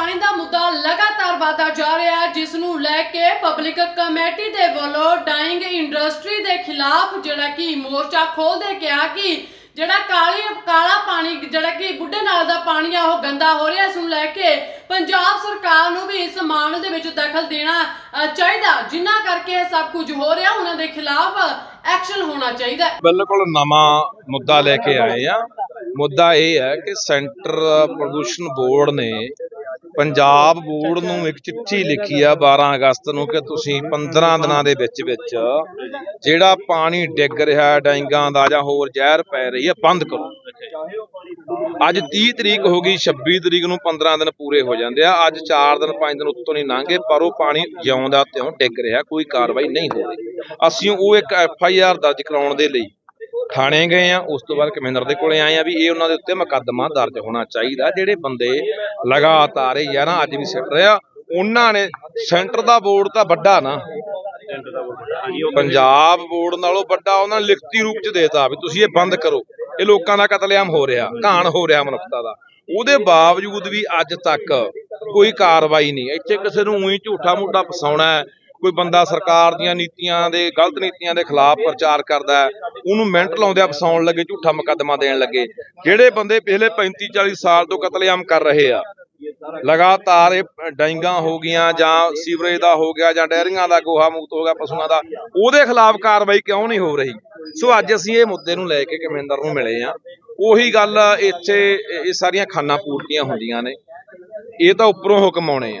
ਪਾਣੀ ਦਾ ਮੁੱਦਾ ਲਗਾਤਾਰ ਵਧਦਾ ਜਾ ਰਿਹਾ ਹੈ, ਜਿਸ ਨੂੰ ਲੈ ਕੇ ਪਬਲਿਕ ਕਮੇਟੀ ਦੇ ਵੱਲੋਂ ਡਾਈਂਗ ਇੰਡਸਟਰੀ ਦੇ ਖਿਲਾਫ ਜਿਹੜਾ ਕਿ ਮੋਰਚਾ ਖੋਲਦੇ ਕਿਹਾ ਕਿ ਜਿਹੜਾ ਕਾਲੀ, ਕਾਲਾ ਪਾਣੀ, ਜਿਹੜਾ ਕਿ ਬੁੱਢੇ ਨਾਲ ਦਾ ਪਾਣੀ ਆ, ਉਹ ਗੰਦਾ ਹੋ ਰਿਹਾ ਇਸ ਨੂੰ ਲੈ ਕੇ ਪੰਜਾਬ ਸਰਕਾਰ ਨੂੰ ਵੀ ਇਸ ਮਾਮਲੇ ਦੇ ਵਿੱਚ ਦਖਲ ਦੇਣਾ ਚਾਹੀਦਾ। ਜਿੰਨਾ ਕਰਕੇ ਇਹ ਸਭ ਕੁਝ ਹੋ ਰਿਹਾ, ਉਹਨਾਂ ਦੇ ਖਿਲਾਫ ਐਕਸ਼ਨ ਹੋਣਾ ਚਾਹੀਦਾ ਬਿਲਕੁਲ ਨਵਾਂ ਮੁੱਦਾ ਲੈ ਕੇ ਆਏ ਆ। ਮੁੱਦਾ ਇਹ ਹੈ ਕਿ ਸੈਂਟਰ ਪ੍ਰਦੂਸ਼ਣ ਬੋਰਡ ਨੇ ਪੰਜਾਬ ਬੋਰਡ ਨੂੰ ਇੱਕ ਚਿੱਠੀ ਲਿਖੀ ਆ 12 ਅਗਸਤ ਨੂੰ ਕਿ ਤੁਸੀਂ 15 ਦਿਨਾਂ ਦੇ ਵਿੱਚ ਵਿੱਚ ਜਿਹੜਾ ਪਾਣੀ ਡਿੱਗ ਰਿਹਾ ਡੈਂਗਾਂ ਦਾ ਜਾਂ ਹੋਰ ਜ਼ਹਿਰ ਪੈ ਰਹੀ ਹੈ, ਬੰਦ ਕਰੋ। ਅੱਜ 30 ਤਰੀਕ ਹੋ ਗਈ 26 ਤਰੀਕ ਨੂੰ 15 ਦਿਨ ਪੂਰੇ ਹੋ ਜਾਂਦੇ ਆ। ਅੱਜ 4 ਦਿਨ 5 ਦਿਨ ਉੱਤੋਂ ਨਹੀਂ ਲੰਘੇ, ਪਰ ਉਹ ਪਾਣੀ ਜਿਉਂਦਾ ਤਿਉਂ ਡਿੱਗ ਰਿਹਾ, ਕੋਈ ਕਾਰਵਾਈ ਨਹੀਂ ਹੋ ਰਹੀ। ਅਸੀਂ ਉਹ ਇੱਕ ਐਫ ਆਈ ਆਰ ਦਰਜ ਕਰਾਉਣ ਦੇ ਲਈ ਥਾਣੇ ਗਏ ਆ, ਉਸ ਤੋਂ ਬਾਅਦ ਕਮਿਸ਼ਨਰ ਦੇ ਕੋਲੇ ਆਏ ਆ ਵੀ ਇਹ ਉਹਨਾਂ ਦੇ ਉੱਤੇ ਮੁਕੱਦਮਾ ਦਰਜ ਹੋਣਾ ਚਾਹੀਦਾ। ਜਿਹੜੇ ਬੰਦੇ ਲਗਾਤਾਰ ਇਹ ਯਾਰਾਂ ਅੱਜ ਵੀ ਸਿੱਟ ਰਿਹਾ ਉਹਨਾਂ ਨੇ ਸੈਂਟਰ ਦਾ ਬੋਰਡ ਤਾਂ ਵੱਡਾ ਨਾ। ਪੰਜਾਬ ਬੋਰਡ ਨਾਲੋਂ ਵੱਡਾ ਉਹਨਾਂ ਨੇ ਲਿਖਤੀ ਰੂਪ ਚ ਦੇਤਾ ਵੀ ਤੁਸੀਂ ਇਹ ਬੰਦ ਕਰੋ। ਇਹ ਲੋਕਾਂ ਦਾ ਕਤਲੇਆਮ ਹੋ ਰਿਹਾ, ਘਾਣ ਹੋ ਰਿਹਾ ਮਨੁੱਖਤਾ ਦਾ। ਉਹਦੇ ਬਾਵਜੂਦ ਵੀ ਅੱਜ ਤੱਕ ਕੋਈ ਕਾਰਵਾਈ ਨਹੀਂ। ਇੱਥੇ ਕਿਸੇ ਨੂੰ ਉਹੀ ਝੂਠਾ ਮੋਟਾ ਫਸਾਉਣਾ ਕੋਈ ਬੰਦਾ ਸਰਕਾਰ ਦੀਆਂ ਨੀਤੀਆਂ ਦੇ ਗਲਤ ਨੀਤੀਆਂ ਦੇ ਖਿਲਾਫ ਪ੍ਰਚਾਰ ਕਰਦਾ ਉਹਨੂੰ ਮਿੰਟ ਲਾਉਂਦਿਆਂ ਫਸਾਉਣ ਲੱਗੇ ਝੂਠਾ ਮੁਕੱਦਮਾ ਦੇਣ ਲੱਗੇ। ਜਿਹੜੇ ਬੰਦੇ ਪਿਛਲੇ 35 40 ਸਾਲ ਤੋਂ ਕਤਲੇਆਮ ਕਰ ਰਹੇ ਆ ਲਗਾਤਾਰ ਇਹ ਡਾਈਂਗਾਂ ਹੋ ਗਈਆਂ ਜਾਂ ਸੀਵਰੇਜ ਦਾ ਹੋ ਗਿਆ ਜਾਂ ਡੈਰੀਆਂ ਦਾ ਗੋਹਾ ਮੂਤ ਹੋ ਗਿਆ ਪਸ਼ੂਆਂ ਦਾ ਉਹਦੇ ਖਿਲਾਫ ਕਾਰਵਾਈ ਕਿਉਂ ਨਹੀਂ ਹੋ ਰਹੀ? ਸੋ ਅੱਜ ਅਸੀਂ ਇਹ ਮੁੱਦੇ ਨੂੰ ਲੈ ਕੇ ਕਮਿੰਦਰ ਨੂੰ ਮਿਲੇ ਆ ਉਹੀ ਗੱਲ ਇੱਥੇ ਇਹ ਸਾਰੀਆਂ ਖਾਨਾ ਪੂਰਤੀਆਂ ਹੁੰਦੀਆਂ ਨੇ। ਇਹ ਤਾਂ ਉੱਪਰੋਂ ਹੁਕਮ ਆਉਣੇ ਆ।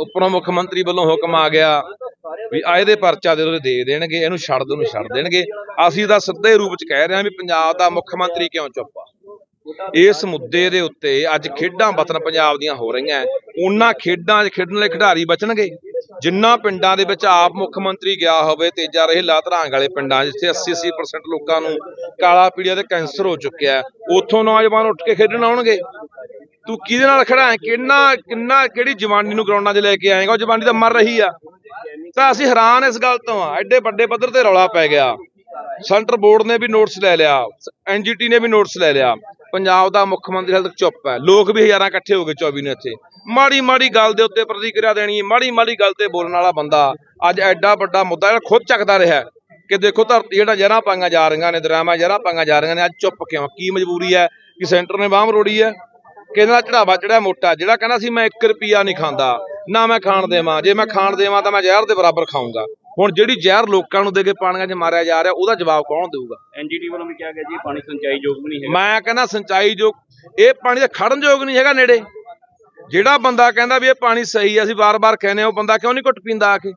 ਉੱਪਰੋਂ ਮੁੱਖ ਮੰਤਰੀ ਵੱਲੋਂ ਹੁਕਮ ਆ ਗਿਆ ਵੀ ਆਏ ਦੇ ਪਰਚਾ ਦੇ ਉਹਦੇ ਦੇ ਦੇਣਗੇ, ਇਹਨੂੰ ਛੱਡ ਦੋ ਨੂੰ ਛੱਡ ਦੇਣਗੇ। ਅਸੀਂ ਤਾਂ ਸਿੱਧੇ ਰੂਪ ਚ ਕਹਿ ਰਹੇ ਹਾਂ ਵੀ ਪੰਜਾਬ ਦਾ ਮੁੱਖ ਮੰਤਰੀ ਕਿਉਂ ਚੁੱਪ ਆ? ਇਸ ਮੁੱਦੇ ਦੇ ਉੱਤੇ ਅੱਜ ਖੇਡਾਂ ਵਤਨ ਪੰਜਾਬ ਦੀਆਂ ਹੋ ਰਹੀਆਂ ਉਹਨਾਂ ਖੇਡਾਂ 'ਚ ਖੇਡਣ ਵਾਲੇ ਖਿਡਾਰੀ ਬਚਣਗੇ। ਜਿੰਨਾ ਪਿੰਡਾਂ ਦੇ ਵਿੱਚ ਆਪ ਮੁੱਖ ਮੰਤਰੀ ਗਿਆ ਹੋਵੇ, ਤੇਜਾ ਰਹੇ ਲਾਤਰਾਂਗ ਵਾਲੇ ਪਿੰਡਾਂ ਜਿੱਥੇ 80-80% ਲੋਕਾਂ ਨੂੰ ਕਾਲਾ ਪੀੜੀਆ ਤੇ ਕੈਂਸਰ ਹੋ ਚੁੱਕਿਆ ਉੱਥੋਂ ਨੌਜਵਾਨ ਉੱਠ ਕੇ ਖੇਡਣ ਆਉਣਗੇ। ਤੂੰ ਕਿਹਦੇ ਨਾਲ ਖੜਾ ਹੈ? ਕਿੰਨਾ ਕਿੰਨਾ, ਕਿਹੜੀ ਜਵਾਨੀ ਨੂੰ ਗਰਾਊਂਡਾਂ 'ਚ ਲੈ ਕੇ ਆਏਗਾ? ਉਹ ਜਵਾਨੀ ਤਾਂ ਮਰ ਰਹੀ ਆ। ਤਾਂ ਅਸੀਂ ਹੈਰਾਨ ਇਸ ਗੱਲ ਤੋਂ ਆ। ਐਡੇ ਵੱਡੇ ਪੱਧਰ ਤੇ ਰੌਲਾ ਪੈ ਗਿਆ। ਸੈਂਟਰ ਬੋਰਡ ਨੇ ਵੀ ਨੋਟਿਸ ਲੈ ਲਿਆ। ਐਨਜੀਟੀ ਨੇ ਵੀ ਨੋਟਿਸ ਲੈ ਲਿਆ। ਪੰਜਾਬ ਦਾ ਮੁੱਖ ਮੰਤਰੀ ਹਾਲੇ ਤੱਕ ਚੁੱਪ ਹੈ। ਲੋਕ ਵੀ ਹਜ਼ਾਰਾਂ ਇਕੱਠੇ ਹੋ ਗਏ 24 ਨੂੰ ਇੱਥੇ। ਮਾੜੀ ਮਾੜੀ ਗੱਲ ਦੇ ਉੱਤੇ ਪ੍ਰਤੀਕਿਰਿਆ ਦੇਣੀ, ਮਾੜੀ ਮਾੜੀ ਗੱਲ ਤੇ ਬੋਲਣ ਵਾਲਾ ਬੰਦਾ ਅੱਜ ਐਡਾ ਵੱਡਾ ਮੁੱਦਾ ਜਿਹੜਾ ਖੁਦ ਚੱਕਦਾ ਰਿਹਾ ਕਿ ਦੇਖੋ ਧਰਤੀ ਜਿਹੜਾ ਜਰਾਂ ਪਾਈਆਂ ਜਾ ਰਹੀਆਂ ਨੇ ਦਰਾਮਾ ਜਰਾਂ ਪਾਈਆਂ ਜਾ ਰਹੀਆਂ ਨੇ, ਅੱਜ ਚੁੱਪ ਕਿਉਂ? ਕੀ ਮਜਬੂਰੀ ਹੈ? ਕਿ ਸੈਂਟਰ ਨੇ ਬਾਹਮ ਰੋੜੀ ਹੈ? ਕਿਹਦੇ ਨਾਲ ਚੜਾਵਾ ਚੜਿਆ ਮੋਟਾ ਜਿਹੜਾ ਕਹਿੰਦਾ ਸੀ ਮੈਂ 1 ਰੁਪਿਆ ਨਹੀਂ ਖਾਂਦਾ ਨਾ ਮੈਂ ਖਾਣ ਦੇਵਾਂ ਜੇ ਮੈਂ ਖਾਣ ਦੇਵਾਂ ਤਾਂ ਮੈਂ ਜ਼ਹਿਰ ਦੇ ਬਰਾਬਰ ਖਾਊਂਗਾ। ਹੁਣ ਜਿਹੜੀ ਜ਼ਹਿਰ ਲੋਕਾਂ ਨੂੰ ਦੇ ਕੇ ਪਾਣੀਆਂ 'ਚ ਮਾਰਿਆ ਜਾ ਰਿਹਾ ਉਹਦਾ ਜਵਾਬ ਕੌਣ ਦੇਊਗਾ? ਐਨਜੀਟੀ ਵੱਲੋਂ ਵੀ ਕਿਹਾ ਗਿਆ ਜੀ ਇਹ ਪਾਣੀ ਸਿੰਚਾਈ ਯੋਗ ਵੀ ਨਹੀਂ ਹੈਗਾ। ਮੈਂ ਕਹਿੰਦਾ ਸਿੰਚਾਈ ਜੋ ਇਹ ਪਾਣੀ ਦਾ ਖੜਨ ਯੋਗ ਨਹੀਂ ਹੈਗਾ ਨੇੜੇ। ਜਿਹੜਾ ਬੰਦਾ ਕਹਿੰਦਾ ਵੀ ਇਹ ਪਾਣੀ ਸਹੀ ਆ ਅਸੀਂ ਵਾਰ-ਵਾਰ ਕਹਿੰਦੇ ਆ ਉਹ ਬੰਦਾ ਕਿਉਂ ਨਹੀਂ ਘੁੱਟ ਪੀਂਦਾ ਆ ਕੇ?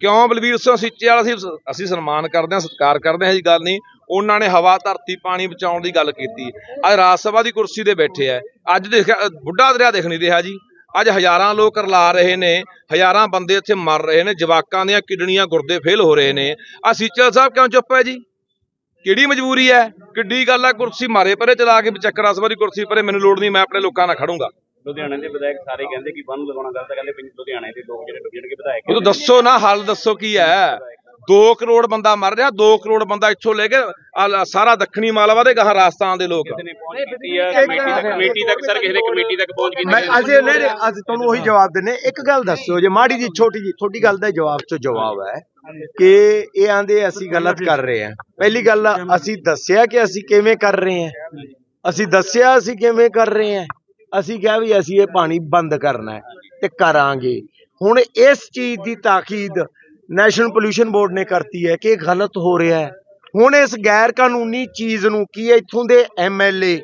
ਕਿਉਂ ਬਲਵੀਰ ਸਿੰਘ ਸੀਚੇ ਵਾਲਾ ਅਸੀਂ ਅਸੀਂ ਸਨਮਾਨ ਕਰਦੇ ਹਾਂ ਸਤਿਕਾਰ ਕਰਦੇ ਹਾਂ ਇਹ ਗੱਲ ਨਹੀਂ। ਉਹਨਾਂ ਨੇ ਹਵਾ ਧਰਤੀ ਪਾਣੀ ਬਚਾਉਣ ਦੀ ਗੱਲ ਕੀਤੀ। ਅੱਜ ਰਾਜ ਸਭਾ ਦੀ ਕੁਰਸੀ ਤੇ ਬੈਠੇ ਆ ਅੱਜ ਦੇਖ ਬੁੱਢਾ ਦਰਿਆ ਦਿਖ ਨਹੀਂ ਰਿਹਾ ਜੀ। ਅੱਜ ਹਜ਼ਾਰਾਂ ਲੋਕ ਰਲਾ ਰਹੇ ਨੇ ਹਜ਼ਾਰਾਂ ਬੰਦੇ ਇੱਥੇ ਮਰ ਰਹੇ ਨੇ ਜਵਾਕਾਂ ਦੀਆਂ ਕਿਡਨੀਆਂ ਗੁਰਦੇ ਫੇਲ ਹੋ ਰਹੇ ਨੇ। ਆ ਸੀਚਲ ਸਾਹਿਬ ਕਿਉਂ ਚੁੱਪ ਹੈ ਜੀ? ਕਿਹੜੀ ਮਜਬੂਰੀ ਹੈ ਕਿੱਡੀ ਗੱਲ ਹੈ ਕੁਰਸੀ ਮਾਰੇ ਪਰੇ ਚਲਾ ਕੇ ਚੱਕਰ ਅਸਵਾ ਦੀ ਕੁਰਸੀ ਪਰੇ ਮੈਨੂੰ ਲੋੜ ਨਹੀਂ ਮੈਂ ਆਪਣੇ ਲੋਕਾਂ ਨਾਲ ਖੜੂੰਗਾ। ਲੁਧਿਆਣੇ ਦੇ ਵਿਧਾਇਕ ਸਾਰੇ ਕਹਿੰਦੇ ਕਿ ਬੰਨ ਲਗਾਉਣਾ ਗਲਤ ਕਹਿੰਦੇ ਪਿੰਡ ਲੁਧਿਆਣੇ ਦੇ ਲੋਕ ਜਿਹੜੇ ਡੁੱਬਣਗੇ ਵਿਧਾਇਕ ਇਹ ਤਾਂ ਦੱਸੋ ਨਾ ਹੱਲ ਦੱਸੋ ਕੀ ਹੈ 2 ਕਰੋੜ ਬੰਦਾ ਮਰ ਰਿਹਾ 2 ਕਰੋੜ ਬੰਦਾ ਇੱਥੋਂ ਲੈ ਕੇ ਲ- ਸਾਰਾ ਦੱਖਣੀ ਮਾਲਵਾ ਦੇ ਗਾਹ ਰਾਜਸਥਾਨ ਦੇ ਲੋਕ ਕਮੇਟੀ ਤੱਕ ਕਮੇਟੀ ਤੱਕ ਸਰ ਕਿਸੇ ਨੇ ਕਮੇਟੀ ਤੱਕ ਪਹੁੰਚ ਕੀਤੀ ਮੈਂ ਨਹੀਂ। ਨਹੀਂ, ਅੱਜ ਤੁਹਾਨੂੰ ਉਹੀ ਜਵਾਬ ਦਿੰਨੇ ਇੱਕ ਗੱਲ ਦੱਸਿਓ ਜੇ ਮਾੜੀ ਜੀ ਛੋਟੀ ਜੀ ਤੁਹਾਡੀ ਗੱਲ ਦਾ ਜਵਾਬ ਚੋਂ ਜਵਾਬ ਹੈ ਕਿ ਇਹ ਆਂਦੇ ਅਸੀਂ ਗਲਤ ਕਰ ਰਹੇ ਹਾਂ। ਪਹਿਲੀ ਗੱਲ ਅਸੀਂ ਦੱਸਿਆ ਕਿ ਅਸੀਂ ਕਿਵੇਂ ਕਰ ਰਹੇ ਹਾਂ। ਅਸੀਂ ਦੱਸਿਆ ਅਸੀਂ ਕਿਵੇਂ ਕਰ ਰਹੇ ਹਾਂ। ਅਸੀਂ ਕਿਹਾ ਵੀ ਅਸੀਂ ਇਹ ਪਾਣੀ ਬੰਦ ਕਰਨਾ ਹੈ ਤੇ ਕਰਾਂਗੇ। ਹੁਣ ਇਸ ਚੀਜ਼ ਦੀ ਤਾਕੀਦ ਨੈਸ਼ਨਲ ਪੋਲੂਸ਼ਨ ਬੋਰਡ ਨੇ ਕਰਤੀ ਹੈ ਕਿ ਇਹ ਗਲਤ ਹੋ ਰਿਹਾ ਹੈ। ਹੁਣ ਇਸ ਗੈਰ ਕਾਨੂੰਨੀ ਚੀਜ਼ ਨੂੰ ਕੀ ਇੱਥੋਂ ਦੇ ਐਮਐਲਏ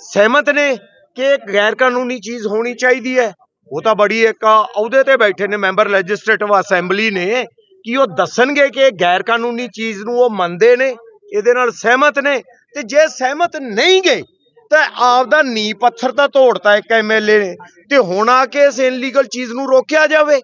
ਸਹਿਮਤ ਨੇ ਕਿ ਇਹ ਗੈਰ ਕਾਨੂੰਨੀ ਚੀਜ਼ ਹੋਣੀ ਚਾਹੀਦੀ ਹੈ। ਉਹ ਤਾਂ ਬੜੀ ਇੱਕ ਅਹੁਦੇ ਤੇ ਬੈਠੇ ਨੇ, ਮੈਂਬਰ ਲੈਜਿਸਲੇਟਿਵ ਅਸੈਂਬਲੀ ਨੇ, ਕਿ ਉਹ ਦੱਸਣਗੇ ਕਿ ਇਹ ਗੈਰ ਕਾਨੂੰਨੀ ਚੀਜ਼ ਨੂੰ ਉਹ ਮੰਨਦੇ ਨੇ, ਇਹਦੇ ਨਾਲ ਸਹਿਮਤ ਨੇ। ਤੇ ਜੇ ਸਹਿਮਤ ਨਹੀਂ ਗਏ, ਤਾਂ ਆਪਦਾ ਨੀ ਪੱਥਰ ਤਾਂ ਤੋੜਤਾ ਇੱਕ ਐਮਐਲਏ ਨੇ। ਤੇ ਹੁਣ ਆ ਕੇ ਇਸ ਇਨਲੀਗਲ ਚੀਜ਼ ਨੂੰ ਰੋਕਿਆ ਜਾਵੇ।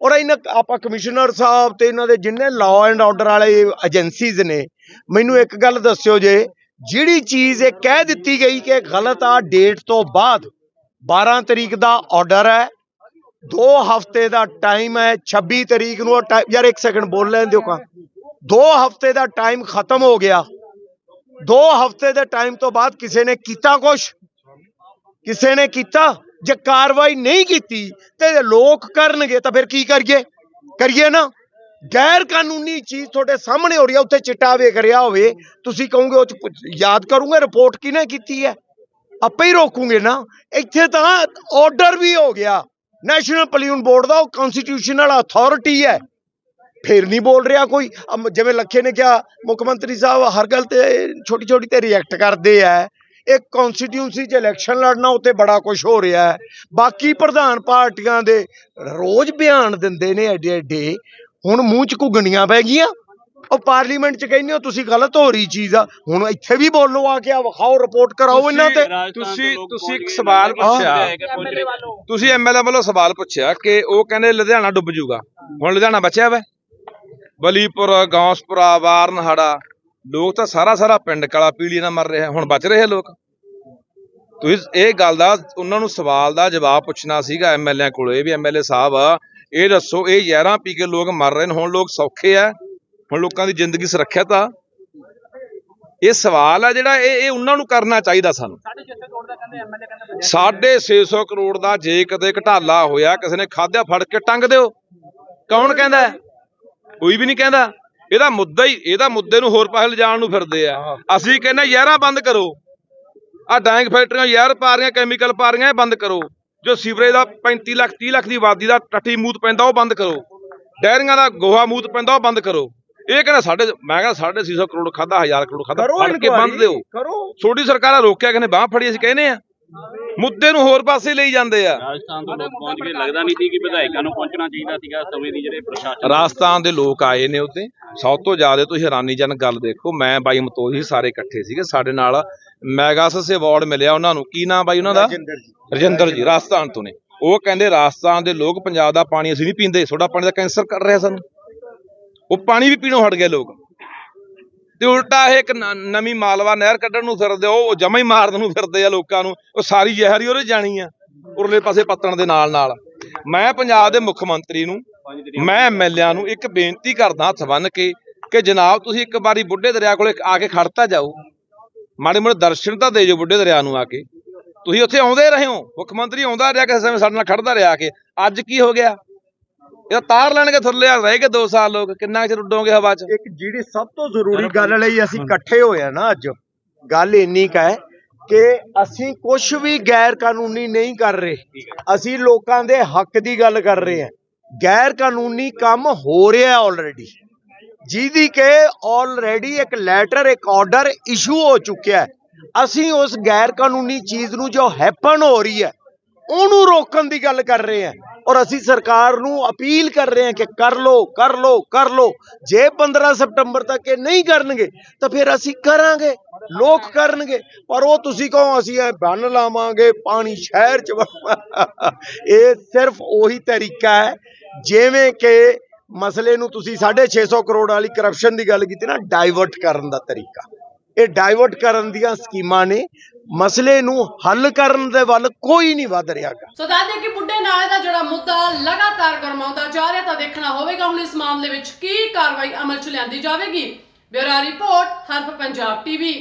ਔਰ ਇਹਨਾਂ ਆਪਾਂ ਕਮਿਸ਼ਨਰ ਸਾਹਿਬ ਤੇ ਇਹਨਾਂ ਦੇ ਜਿੰਨੇ ਲਾਅ ਐਂਡ ਆਰਡਰ ਵਾਲੇ ਏਜੰਸੀਜ਼ ਨੇ ਮੈਨੂੰ ਇੱਕ ਗੱਲ ਦੱਸਿਓ ਜੇ ਜਿਹੜੀ ਚੀਜ਼ ਇਹ ਕਹਿ ਦਿੱਤੀ ਗਈ ਕਿ ਇਹ ਗਲਤ ਆ ਡੇਟ ਤੋਂ ਬਾਅਦ 12 ਤਰੀਕ ਦਾ ਆਰਡਰ ਹੈ 2 ਹਫ਼ਤੇ ਦਾ ਟਾਈਮ ਹੈ 26 ਤਰੀਕ ਨੂੰ ਉਹ time- ਯਾਰ ਇੱਕ ਸੈਕਿੰਡ ਬੋਲ ਲੈਣ ਦਿਓ ਕਾ 2 ਹਫ਼ਤੇ ਦਾ ਟਾਈਮ ਖਤਮ ਹੋ ਗਿਆ 2 ਹਫ਼ਤੇ ਦੇ ਟਾਈਮ ਤੋਂ ਬਾਅਦ ਕਿਸੇ ਨੇ ਕੀਤਾ ਕੁਛ ਕਿਸੇ ਨੇ ਕੀਤਾ ਜੇ ਕਾਰਵਾਈ ਨਹੀਂ ਕੀਤੀ ਤੇ ਲੋਕ ਕਰਨਗੇ ਤਾਂ ਫਿਰ ਕੀ ਕਰੀਏ? ਕਰੀਏ ਨਾ। ਗੈਰ ਕਾਨੂੰਨੀ ਚੀਜ਼ ਤੁਹਾਡੇ ਸਾਹਮਣੇ ਹੋ ਰਹੀ ਹੈ ਉੱਥੇ ਚਿੱਟਾ ਵੇਖ ਰਿਹਾ ਹੋਵੇ, ਤੁਸੀਂ ਕਹੋਗੇ ਉਹ ਚ ਯਾਦ ਕਰੂੰਗੇ ਰਿਪੋਰਟ ਕਿਹਨੇ ਕੀਤੀ ਹੈ? ਆਪੇ ਹੀ ਰੋਕੂਗੇ ਨਾ। ਇੱਥੇ ਤਾਂ ਆਰਡਰ ਵੀ ਹੋ ਗਿਆ। ਨੈਸ਼ਨਲ ਪੋਲਿਊਸ਼ਨ ਬੋਰਡ ਦਾ ਉਹ ਕਨਸਟੀਟਿਊਸ਼ਨਲ ਅਥਾਰਟੀ ਹੈ। ਫਿਰ ਨਹੀਂ ਬੋਲ ਰਿਹਾ ਕੋਈ। ਜਿਵੇਂ ਲੱਖੇ ਨੇ ਕਿਹਾ, ਮੁੱਖ ਮੰਤਰੀ ਸਾਹਿਬ ਹਰ ਗੱਲ ਤੇ ਛੋਟੀ ਛੋਟੀ ਤੇ ਰਿਐਕਟ ਕਰਦੇ ਆ। ਇੱਕ ਕਨਸਟੀਟਿਊਂਸੀ 'ਚ ਇਲੈਕਸ਼ਨ ਲੜਨਾ ਉੱਤੇ ਬੜਾ ਕੁਝ ਹੋ ਰਿਹਾ ਹੈ। ਬਾਕੀ ਪ੍ਰਧਾਨ ਪਾਰਟੀਆਂ ਦੇ ਰੋਜ਼ ਬਿਆਨ ਦਿੰਦੇ ਨੇ ਐਡੇ ਐਡੇ। ਹੁਣ ਮੂੰਹ 'ਚ ਘੁਗਣੀਆਂ ਪੈ ਗਈਆਂ। ਉਹ ਪਾਰਲੀਮੈਂਟ 'ਚ ਕਹਿੰਦੇ ਹੋ ਤੁਸੀਂ ਗਲਤ ਹੋ ਰਹੀ ਚੀਜ਼ ਆ। ਹੁਣ ਇੱਥੇ ਵੀ ਬੋਲੋ ਆ ਕੇ ਆ ਵਿਖਾਓ ਰਿਪੋਰਟ ਕਰਾਓ ਇਹਨਾਂ ਤੇ। ਤੁਸੀਂ ਤੁਸੀਂ ਇੱਕ ਸਵਾਲ ਪੁੱਛਿਆ। ਤੁਸੀਂ ਐਮਐਲਏ ਵੱਲੋਂ ਸਵਾਲ ਪੁੱਛਿਆ ਕਿ ਉਹ ਕਹਿੰਦੇ ਲੁਧਿਆਣਾ ਡੁੱਬ ਜੂਗਾ। ਹੁਣ ਲੁਧਿਆਣਾ ਬਚਿਆ ਵਾ। ਬਲੀਪੁਰ ਗੌਸਪੁਰਾ ਵਾਰਨਹਾੜਾ ਲੋਕ ਤਾਂ ਸਾਰਾ ਸਾਰਾ ਪਿੰਡ ਕਾਲਾ ਪੀਲੀ ਨਾਲ ਮਰ ਰਿਹਾ ਹੁਣ ਬਚ ਰਹੇ ਲੋਕ। ਤੁਸੀਂ ਇਹ ਗੱਲ ਦਾ ਉਹਨਾਂ ਨੂੰ ਸਵਾਲ ਦਾ ਜਵਾਬ ਪੁੱਛਣਾ ਸੀਗਾ ਐਮਐਲਏ ਕੋਲੇ ਵੀ ਐਮਐਲਏ ਸਾਹਿਬ ਇਹ ਦੱਸੋ ਇਹ ਜ਼ਹਿਰਾਂ ਪੀ ਕੇ ਲੋਕ ਮਰ ਰਹੇ ਨੇ ਹੁਣ ਲੋਕ ਸੌਖੇ ਆ ਹੁਣ ਲੋਕਾਂ ਦੀ ਜ਼ਿੰਦਗੀ ਸੁਰੱਖਿਅਤ ਆ। ਇਹ ਸਵਾਲ ਆ ਜਿਹੜਾ ਇਹ ਇਹ ਉਹਨਾਂ ਨੂੰ ਕਰਨਾ ਚਾਹੀਦਾ ਸਾਨੂੰ। 650 ਕਰੋੜ ਦਾ ਜੇ ਕਦੇ ਘਟਾਲਾ ਹੋਇਆ ਕਿਸੇ ਨੇ ਖਾਧਿਆ ਫੜ ਕੇ ਟੰਗ ਦਿਓ। ਕੌਣ ਕਹਿੰਦਾ? ਕੋਈ ਵੀ ਨਹੀਂ ਕਹਿੰਦਾ। ਇਹਦਾ ਮੁੱਦਾ ਹੀ ਇਹਦਾ ਮੁੱਦੇ ਨੂੰ ਹੋਰ ਪਾਸੇ ਲਿਜਾਣ ਨੂੰ ਫਿਰਦੇ ਆ। ਅਸੀਂ ਕਹਿੰਦੇ ਯਾਰਾਂ ਬੰਦ ਕਰੋ। ਆ ਡੈਂਗ ਫੈਕਟਰੀਆਂ ਯਾਰ ਪਾ ਰਹੀਆਂ ਕੈਮੀਕਲ ਪਾ ਰਹੀਆਂ ਇਹ ਬੰਦ ਕਰੋ। ਜੋ ਸੀਵਰੇਜ ਦਾ 35 ਲੱਖ 30 ਲੱਖ ਦੀ ਆਬਾਦੀ ਦਾ ਟੱਟੀ ਮੂਤ ਪੈਂਦਾ ਉਹ ਬੰਦ ਕਰੋ। ਡੈਰੀਆਂ ਦਾ ਗੋਹਾ ਮੂਤ ਪੈਂਦਾ ਉਹ ਬੰਦ ਕਰੋ। ਇਹ ਕਹਿੰਦਾ ਸਾਡੇ ਮੈਂ ਕਹਿੰਦਾ 650 ਕਰੋੜ ਖਾਦਾ 1000 ਕਰੋੜ ਖਾਦਾ ਫੜ ਕੇ ਬੰਦ ਦਿਓ। ਕਰੋ। ਛੋਟੀ ਸਰਕਾਰਾਂ ਰੋਕਿਆ ਕਹਿੰਦੇ ਬਾਹ ਫੜੀ ਅਸੀਂ ਕਹਿੰਦੇ ਆ ਮੁੱਦੇ ਨੂੰ ਹੋਰ ਪਾਸੇ ਲਈ ਜਾਂਦੇ ਆ। ਰਾਜਸਥਾਨ ਤੋਂ ਲੋਕ ਪਹੁੰਚ ਗਏ ਲੱਗਦਾ ਨਹੀਂ ਸੀ ਕਿ ਵਿਧਾਇਕਾਂ ਨੂੰ ਪਹੁੰਚਣਾ ਚਾਹੀਦਾ ਸੀਗਾ ਸਮੇਂ ਦੀ ਜਿਹੜੇ ਪ੍ਰਸ਼ਾਸਨ ਰਾਜਸਥਾਨ ਦੇ ਲੋਕ ਆਏ ਨੇ ਉੱਤੇ ਸਭ ਤੋਂ ਜ਼ਿਆਦਾ ਤੁਸੀਂ ਹੈਰਾਨੀਜਨਕ ਗੱਲ ਦੇਖੋ ਮੈਂ ਬਾਈ ਮਤੋਹੀ ਸਾਰੇ ਇਕੱਠੇ ਸੀਗੇ। ਸਾਡੇ ਨਾਲ ਮੈਗਾਸਸ ਅਵਾਰਡ ਮਿਲਿਆ ਉਹਨਾਂ ਨੂੰ। ਕੀ ਨਾਮ ਬਾਈ ਉਹਨਾਂ ਦਾ? ਰਾਜਿੰਦਰ ਜੀ। ਰਜਿੰਦਰ ਜੀ ਰਾਜਸਥਾਨ ਤੋਂ ਨੇ। ਉਹ ਕਹਿੰਦੇ ਰਾਜਸਥਾਨ ਦੇ ਲੋਕ ਪੰਜਾਬ ਦਾ ਪਾਣੀ ਅਸੀਂ ਨਹੀਂ ਪੀਂਦੇ ਤੁਹਾਡਾ ਪਾਣੀ ਦਾ ਕੈਂਸਰ ਕਰ ਰਿਹਾ ਸਾਨੂੰ। ਉਹ ਪਾਣੀ ਵੀ ਪੀਣੋਂ ਹਟ ਗਏ ਲੋਕ। ਤੇ ਉਲਟਾ ਇਹ ਇੱਕ ਨਵੀਂ ਮਾਲਵਾ ਨਹਿਰ ਕੱਢਣ ਨੂੰ ਫਿਰਦੇ ਆ, ਉਹ ਜਮਾ ਹੀ ਮਾਰਨ ਨੂੰ ਫਿਰਦੇ ਆ ਲੋਕਾਂ ਨੂੰ ਉਹ ਸਾਰੀ ਜ਼ਹਿਰ ਹੀ ਉਹਦੇ ਜਾਣੀ ਆ ਉਰਲੇ ਪਾਸੇ ਪੱਤਣ ਦੇ ਨਾਲ ਨਾਲ ਮੈਂ ਪੰਜਾਬ ਦੇ ਮੁੱਖ ਮੰਤਰੀ ਨੂੰ ਮੈਂ ਐਮਐਲਏਆਂ ਨੂੰ ਇੱਕ ਬੇਨਤੀ ਕਰਦਾ ਹੱਥ ਬੰਨ ਕੇ ਕਿ ਜਨਾਬ ਤੁਸੀਂ ਇੱਕ ਵਾਰੀ ਬੁੱਢੇ ਦਰਿਆ ਕੋਲੇ ਆ ਕੇ ਖੜਤਾ ਜਾਓ। ਮਾੜੇ ਮੋੜੇ ਦਰਸ਼ਨ ਤਾਂ ਦੇ ਜੋ ਬੁੱਢੇ ਦਰਿਆ ਨੂੰ ਆ ਕੇ। ਤੁਸੀਂ ਉੱਥੇ ਆਉਂਦੇ ਰਹੇ ਹੋ ਮੁੱਖ ਮੰਤਰੀ ਆਉਂਦਾ ਰਿਹਾ ਕਿਸੇ ਸਮੇਂ ਸਾਡੇ ਨਾਲ ਖੜਦਾ ਰਿਹਾ ਕੇ। ਅੱਜ ਕੀ ਹੋ ਗਿਆ? ਇਹ ਤਾਰ ਲੈਣਗੇ ਥੱਲੇ ਆ ਰਹਿ ਗਏ 2 ਸਾਲ ਲੋਕ ਕਿੰਨਾ ਕੁ ਚਿਰ ਉੱਡੋਗੇ ਹਵਾ 'ਚ? ਇੱਕ ਜਿਹੜੀ ਸਭ ਤੋਂ ਜ਼ਰੂਰੀ ਗੱਲ ਲਈ ਅਸੀਂ ਇਕੱਠੇ ਹੋਏ ਆ ਨਾ ਅੱਜ ਗੱਲ ਇੰਨੀ ਕ ਹੈ ਕਿ ਅਸੀਂ ਕੁਝ ਵੀ ਗੈਰ ਕਾਨੂੰਨੀ ਨਹੀਂ ਕਰ ਰਹੇ। ਅਸੀਂ ਲੋਕਾਂ ਦੇ ਹੱਕ ਦੀ ਗੱਲ ਕਰ ਰਹੇ ਹਾਂ ਗੈਰ ਕਾਨੂੰਨੀ ਕੰਮ ਹੋ ਰਿਹਾ ਆਲਰੇਡੀ ਜਿਹਦੀ ਕਿ ਆਲਰੇਡੀ ਇੱਕ ਲੈਟਰ ਇੱਕ ਆਰਡਰ ਇਸ਼ੂ ਹੋ ਚੁੱਕਿਆ ਹੈ। ਅਸੀਂ ਉਸ ਗੈਰ ਕਾਨੂੰਨੀ ਚੀਜ਼ ਨੂੰ ਜੋ ਹੈਪਨ ਹੋ ਰਹੀ ਹੈ ਉਹਨੂੰ ਰੋਕਣ ਦੀ ਗੱਲ ਕਰ ਰਹੇ ਹਾਂ ਔਰ ਅਸੀਂ ਸਰਕਾਰ ਨੂੰ ਅਪੀਲ ਕਰ ਰਹੇ ਹਾਂ ਕਿ ਕਰ ਲੋ ਕਰ ਲੋ ਕਰ ਲੋ ਜੇ 15 ਸਤੰਬਰ ਤੱਕ ਇਹ ਨਹੀਂ ਕਰਨਗੇ, ਤਾਂ ਫਿਰ ਅਸੀਂ ਕਰਾਂਗੇ, ਲੋਕ ਕਰਨਗੇ। ਪਰ ਉਹ ਤੁਸੀਂ ਕਹੋ, ਅਸੀਂ ਇਹ ਬੰਨ ਲਾਵਾਂਗੇ, ਪਾਣੀ ਸ਼ਹਿਰ ਚ ਇਹ ਸਿਰਫ ਉਹੀ ਤਰੀਕਾ ਹੈ, ਜਿਵੇਂ ਕਿ ਮਸਲੇ ਨੂੰ ਤੁਸੀਂ 650 ਕਰੋੜ ਵਾਲੀ ਕਰਪਸ਼ਨ ਦੀ ਗੱਲ ਕੀਤੀ ਨਾ ਡਾਈਵਰਟ ਕਰਨ ਦਾ ਤਰੀਕਾ। ਇਹ ਡਾਈਵਰਟ ਕਰਨ ਦੀਆਂ ਸਕੀਮਾਂ ਨੇ ਮਸਲੇ ਨੂੰ ਹੱਲ ਕਰਨ ਦੇ ਵੱਲ ਕੋਈ ਨਹੀਂ ਵੱਧ ਰਿਹਾ ਸੋ ਦੱਸਦੇ ਕਿ ਬੁੱਢੇ ਨਾਲੇ ਦਾ ਜਿਹੜਾ ਮੁੱਦਾ ਲਗਾਤਾਰ ਗਰਮਾਉਂਦਾ ਜਾ ਰਿਹਾ, ਤਾਂ ਦੇਖਣਾ ਹੋਵੇਗਾ ਹੁਣ ਇਸ ਮਾਮਲੇ ਵਿੱਚ ਕੀ ਕਾਰਵਾਈ ਅਮਲ ਚ ਲਿਆਂਦੀ ਜਾਵੇਗੀ। ਬਿਊਰੋ ਰਿਪੋਰਟ, ਹਰਫ ਪੰਜਾਬ ਟੀਵੀ।